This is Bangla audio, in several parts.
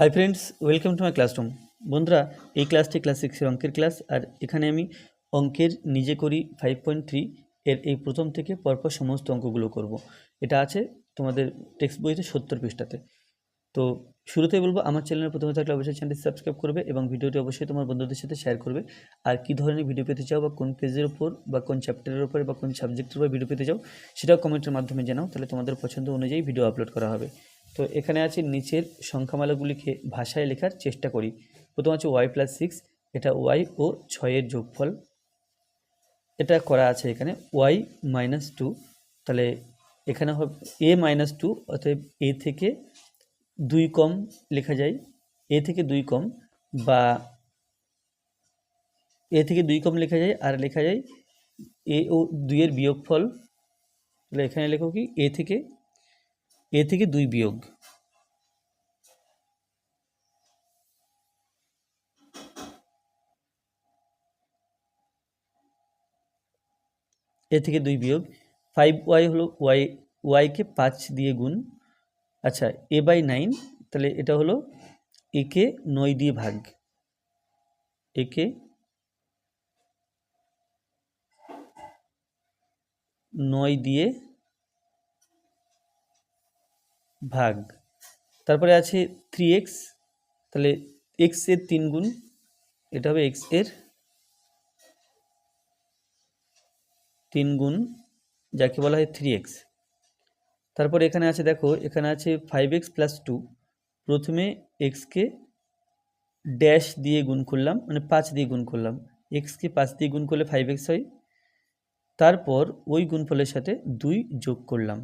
Hi friends welcome to my classroom বন্ধুরা, এই ক্লাসটি ক্লাস সিক্সের অঙ্কের ক্লাস আর এখানে আমি অঙ্কের নিজে করি ফাইভ পয়েন্ট থ্রি এর এই প্রথম থেকে পরপর সমস্ত অঙ্কগুলো করব। এটা আছে তোমাদের টেক্সট বইতে সত্তর পৃষ্ঠাতে। তো শুরুতেই বলব, আমার চ্যানেলে প্রথমে থাকলে অবশ্যই চ্যানেলটি সাবস্ক্রাইব করবে এবং ভিডিওটি অবশ্যই তোমার বন্ধুদের সাথে শেয়ার করবে। আর কী ধরনের ভিডিও পেতে চাও বা কোন পেজের উপর বা কোন চ্যাপ্টারের উপরে বা কোন সাবজেক্টের উপর ভিডিও পেতে চাও, সেটাও কমেন্টের মাধ্যমে জানাও, তাহলে তোমাদের পছন্দ অনুযায়ী ভিডিও আপলোড করা হবে। তো এখানে আছে নিচের সংখ্যামালাগুলিকে ভাষায় লেখার চেষ্টা করি। প্রথম আছে ওয়াই প্লাস সিক্স এটা ওয়াই ও ছয়ের যোগফল। এটা করা আছে এখানে ওয়াই মাইনাস টু তাহলে এখানে হবে এ মাইনাস টু অতএব এ থেকে দুই কম লেখা যায় এ থেকে দুই কম বা এ থেকে দুই কম লেখা যায়, আর লেখা যায় এ ও দুইয়ের বিয়োগফল। তাহলে এখানে লেখো কি এ থেকে এ থেকে দুই বিয়োগ। এ থেকে দুই বিয়োগ। ফাইভ ওয়াই হলো ওয়াই ওয়াইকে পাঁচ দিয়ে গুণ। আচ্ছা এ বাই নাইন তাহলে এটা হলো একে নয় দিয়ে ভাগ। একে নয় দিয়ে ভাগ। তারপরে আছে থ্রি এক্স তাহলে এক্সের তিন গুণ, এটা হবে এক্সের তিন গুণ, যাকে বলা হয় থ্রি এক্স তারপর এখানে আছে, দেখো, এখানে আছে ফাইভ এক্স প্লাস টু প্রথমে এক্সকে ড্যাশ দিয়ে গুণ করলাম মানে পাঁচ দিয়ে গুণ করলাম। এক্সকে পাঁচ দিয়ে গুণ করলে ফাইভ এক্স হয়। তারপর ওই গুণফলের সাথে দুই যোগ করলাম।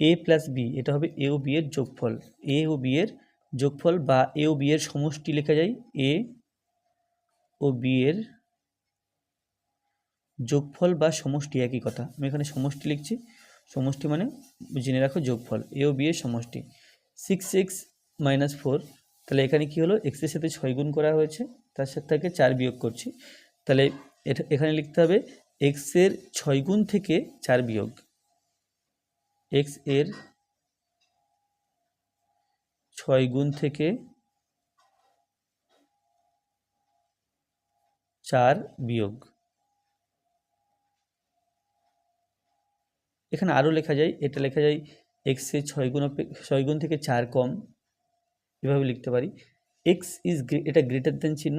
এ প্লাস বি এটা হবে এ ও বি এর যোগফল। এ ও বি এর যোগফল বা এ ও বি এর সমষ্টি লেখা যায় এ ও বি এর যোগফল বা সমষ্টি, একই কথা। আমি এখানে সমষ্টি লিখছি। সমষ্টি মানে জেনে রাখো যোগফল এ ও বি এর সমষ্টি। সিক্স এক্স মাইনাস ফোর তাহলে এখানে কি হলো? এক্সের সাথে ছয় গুণ করা হয়েছে, তার সাথে থেকে চার বিয়োগ করছি। তাহলে এখানে লিখতে হবে এক্সের ছয় গুণ থেকে চার বিয়োগ। এক্সের ছয় গুণ থেকে চার বিয়োগ। এখানে আরও লেখা যায়, এটা লেখা যায় এক্সের ছয় গুণ ছয় গুণ থেকে চার কম। এভাবে লিখতে পারি। এক্স ইজ এটা গ্রেটার দেন চিহ্ন,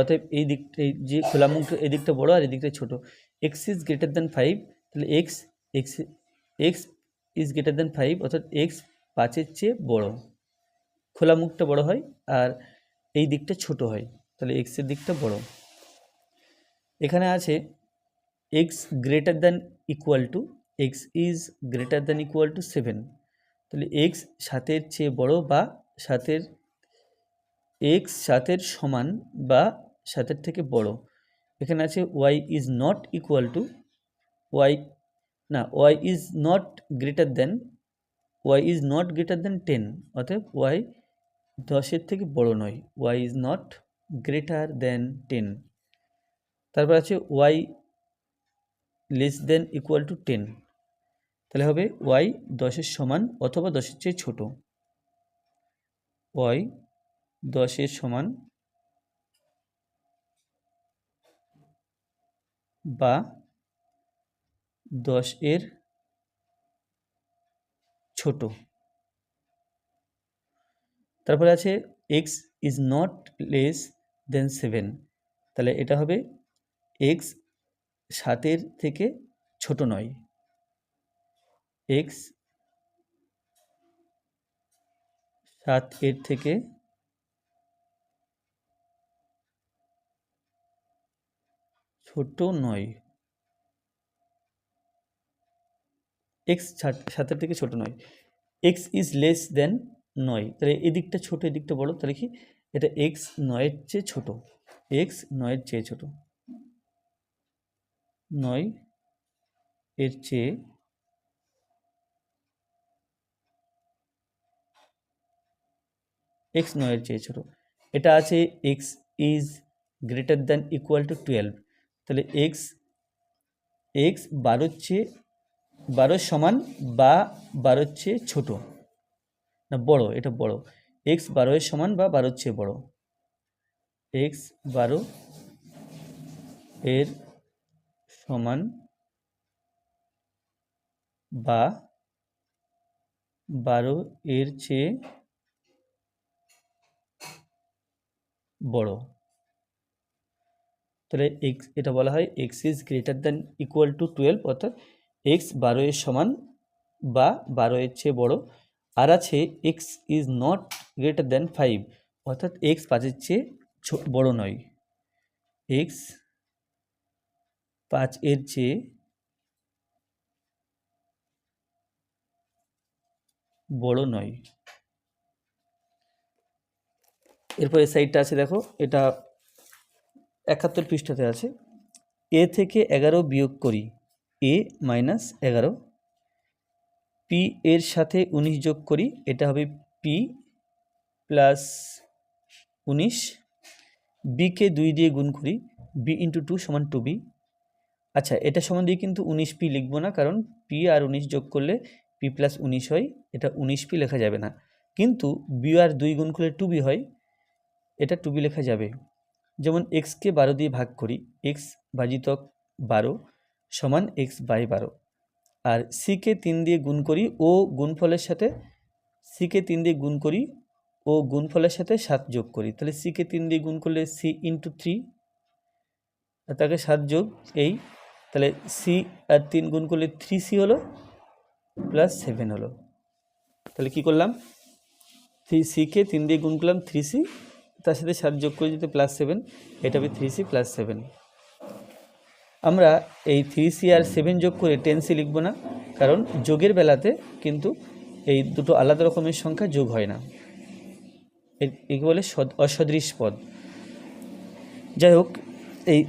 অতএব এই দিকটা এই যে খোলা মুখটা, এই বড়ো আর এই দিকটা ছোটো। X is greater than five তাহলে X X X is greater than five অর্থাৎ এক্স পাঁচের চেয়ে বড়। খোলা মুখটা বড় হয় আর এই দিকটা ছোট হয়, তাহলে এক্সের দিকটা বড়। এখানে আছে X greater than equal to X is greater than equal to seven তাহলে এক্স সাতের চেয়ে বড় বা সাতের এক্স সাতের সমান বা সাতের থেকে বড়। এখানে আছে Y is not equal to Y না Y is not greater than Y is not greater than ten অতএব ওয়াই দশের থেকে বড় নয় Y is not greater than ten তারপর আছে Y less than equal to ten তাহলে হবে ওয়াই দশের সমান অথবা দশের চেয়ে ছোট। ওয়াই দশের সমান বা দশ এর ছোট। তারপরে আছে X is not less than seven তাহলে এটা হবে এক্স সাতের থেকে ছোট নয়। এক্স সাত এর থেকে ছোট নয়। এক্স সাতের থেকে ছোট নয়। এক্স ইজ লেস দেন নয়। তাহলে এদিকটা ছোট এদিকটা বড়, তাহলে কি? এটা এক্স নয়ের চেয়ে ছোট। এক্স নয়ের চেয়ে ছোট। নয় এর চেয়ে এক্স নয়ের চেয়ে ছোট। এটা আছে X is greater than equal to twelve. তাহলে এক্স এক্স বারোর চেয়ে বারোর সমান বা বারোর চেয়ে ছোটো। না, বড়, এটা বড়। এক্স বারো সমান বা বারোর চেয়ে বড়। এক্স বারো এর সমান বা বারো এর চেয়ে বড়। তাহলে এক্স এটা বলা হয় X is greater than equal to twelve অর্থাৎ এক্স বারো এর সমান বা বারো এর চেয়ে বড়। আর আছে X is not greater than five, অর্থাৎ এক্স পাঁচের চেয়ে বড় নয়। এক্স পাঁচ এর চেয়ে বড় নয়। এরপরে সাইডটা আছে দেখো, এটা একাত্তর পৃষ্ঠাতে আছে। এ থেকে এগারো বিয়োগ করি। এ মাইনাস এগারো। পি এর সাথে উনিশ যোগ করি, এটা হবে পি প্লাস উনিশ। বিকে দুই দিয়ে গুণ করি, বি ইন্টু টু সমান টু বি। আচ্ছা এটা সমান দিয়ে কিন্তু উনিশ পি লিখব না, কারণ পি আর উনিশ যোগ করলে পি প্লাস উনিশ হয়, এটা উনিশ পি লেখা যাবে না। কিন্তু বি আর দুই গুণ করলে টু বি হয়, এটা টু বি লেখা যাবে। যেমন এক্সকে বারো দিয়ে ভাগ করি, এক্স ভাজিতক বারো সমান এক্স বাই বারো। আর সিকে তিন দিয়ে গুণ করি ও গুণফলের সাথে সিকে তিন দিয়ে গুণ করি ও গুণফলের সাথে সাত যোগ করি। তাহলে সিকে তিন দিয়ে গুণ করলে সি ইন্টু থ্রি আর তাকে সাত যোগ এই, তাহলে সি আর তিন গুণ করলে থ্রি সি হলো প্লাস সেভেন হলো। তাহলে কি করলাম? থ্রি সিকে তিন দিয়ে গুণ করলাম থ্রি সি তার সাথে সাত যোগ করে যদি প্লাস সেভেন এটা হবে থ্রি সি প্লাস সেভেন আমরা এই থ্রি সি আর সেভেন যোগ করে টেন সি লিখব না, কারণ যোগের বেলাতে কিন্তু এই দুটো আলাদা রকমের সংখ্যা যোগ হয় না। একে বলে সদ- অসদৃশ পদ। যাই হোক, এই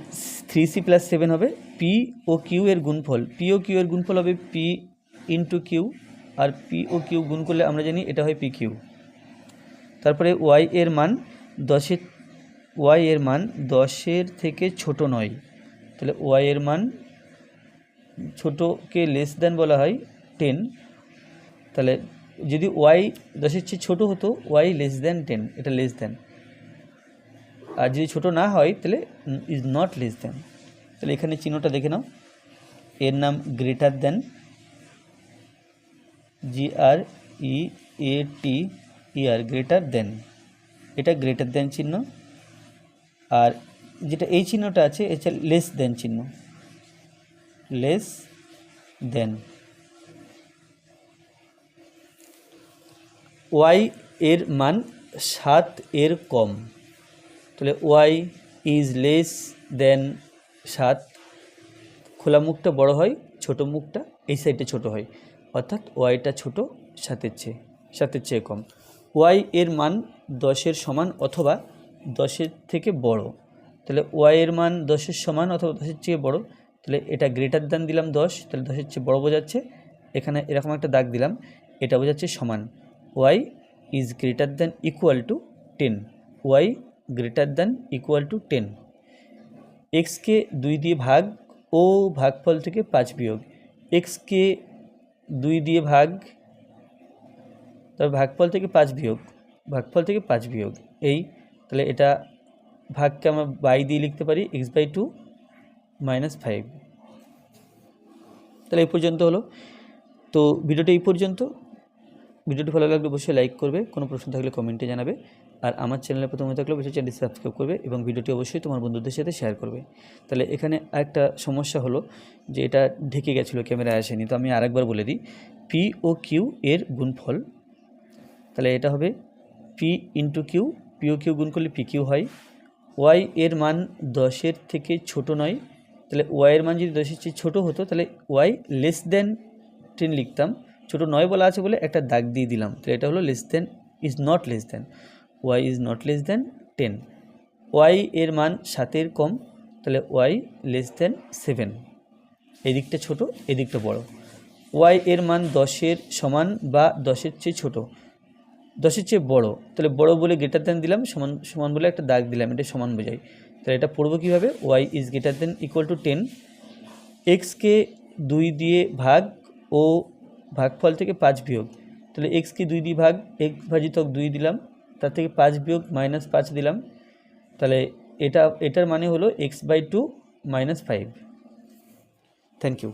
থ্রি সি প্লাস সেভেন হবে পি ও কিউ এর গুণফল। পি ও কিউ এর গুণফল হবে পি ইন্টু কিউ আর পি ও কিউ গুণ করলে আমরা জানি এটা হয় পি কিউ তারপরে ওয়াই এর মান দশের ওয়াই এর মান দশের থেকে ছোট নয়। তাহলে ওয়াই এর মান ছোটোকে লেস দেন বলা হয় টেন তাহলে যদি ওয়াই দশের চেয়ে ছোটো হতো ওয়াই লেস দেন টেন এটা লেস দেন আর যদি ছোট না হয়, তাহলে ইজ নট লেস দেন তাহলে এখানে চিহ্নটা দেখে নাও। এর নাম গ্রেটার দেন জি আর ই এ টি ই আর গ্রেটার দেন এটা গ্রেটার দেন চিহ্ন। আর যেটা এই চিহ্নটা আছে, এটা লেস দেন চিহ্ন। লেস দেন ওয়াই এর মান সাত এর কম। তাহলে ওয়াই ইজ লেস দেন সাত। খোলা মুখটা বড় হয়, ছোট মুখটা এই সাইডে ছোট হয়। অর্থাৎ ওয়াইটা ছোট, সাতের চেয়ে সাতের চেয়ে কম। ওয়াই এর মান দশের সমান অথবা দশের থেকে বড়। তাহলে ওয়াইয়ের মান দশের সমান অথবা দশের চেয়ে বড়, তাহলে এটা গ্রেটার দ্যান দিলাম দশ, তাহলে দশের চেয়ে বড় বোঝাচ্ছে। এখানে এরকম একটা দাগ দিলাম, এটা বোঝাচ্ছে সমান। Y is greater than equal to ten Y greater than equal to ten এক্সকে দুই দিয়ে ভাগ ও ভাগফল থেকে পাঁচ বিয়োগ। এক্সকে দুই দিয়ে ভাগ তবে ভাগফল থেকে পাঁচ বিয়োগ, ভাগফল থেকে পাঁচ বিয়োগ। এই, তাহলে এটা ভাগকে আমরা বাই দিয়ে লিখতে পারি X by two minus five তাহলে এই পর্যন্ত হলো। তো ভিডিওটি এই পর্যন্ত। ভিডিওটি ভালো লাগলে অবশ্যই লাইক করবে, কোনো প্রশ্ন থাকলে কমেন্টে জানাবে। আর আমার চ্যানেলে প্রথমে থাকলে অবশ্যই চ্যানেলটি সাবস্ক্রাইব করবে এবং ভিডিওটি অবশ্যই তোমার বন্ধুদের সাথে শেয়ার করবে। তাহলে এখানে একটা সমস্যা হলো যে এটা ঢেকে গেছিল ক্যামেরায় আসেনি। তো আমি আরেকবার বলে দিই পি ও কিউ এর গুণফল, তাহলে এটা হবে পি ইন্টু কিউ পি ও কিউ গুণ করলে পি কিউ হয় ওয়াই এর মান দশের থেকে ছোট নয়, তাহলে ওয়াই এর মান যদি দশের চেয়ে ছোটো হতো, তাহলে ওয়াই লেস দেন টেন লিখতাম। ছোটো নয় বলা আছে বলে একটা দাগ দিয়ে দিলাম, তাহলে এটা হলো less than is not less than Y is not less than ten Y এর মান সাতের কম, তাহলে ওয়াই লেস দেন সেভেন এই দিকটা ছোটো, এই দিকটা বড়। ওয়াই এর মান দশের সমান বা দশের চেয়ে ছোট। দশের চেয়ে বড়, তাহলে বড় বলে গ্রেটার দেন দিলাম, সমান সমান বলে একটা দাগ দিলাম, এটা সমান বোঝাই তাহলে এটা পড়ব কীভাবে? Y is greater than equal to ten এক্সকে দুই দিয়ে ভাগ ও ভাগফল থেকে পাঁচ বিয়োগ, তাহলে এক্সকে দুই দিয়ে ভাগ এক ভাজিতক দুই দিলাম, তার থেকে পাঁচ বিয়োগ মাইনাস পাঁচ দিলাম, তাহলে এটা, এটার মানে হলো X by two minus five thank you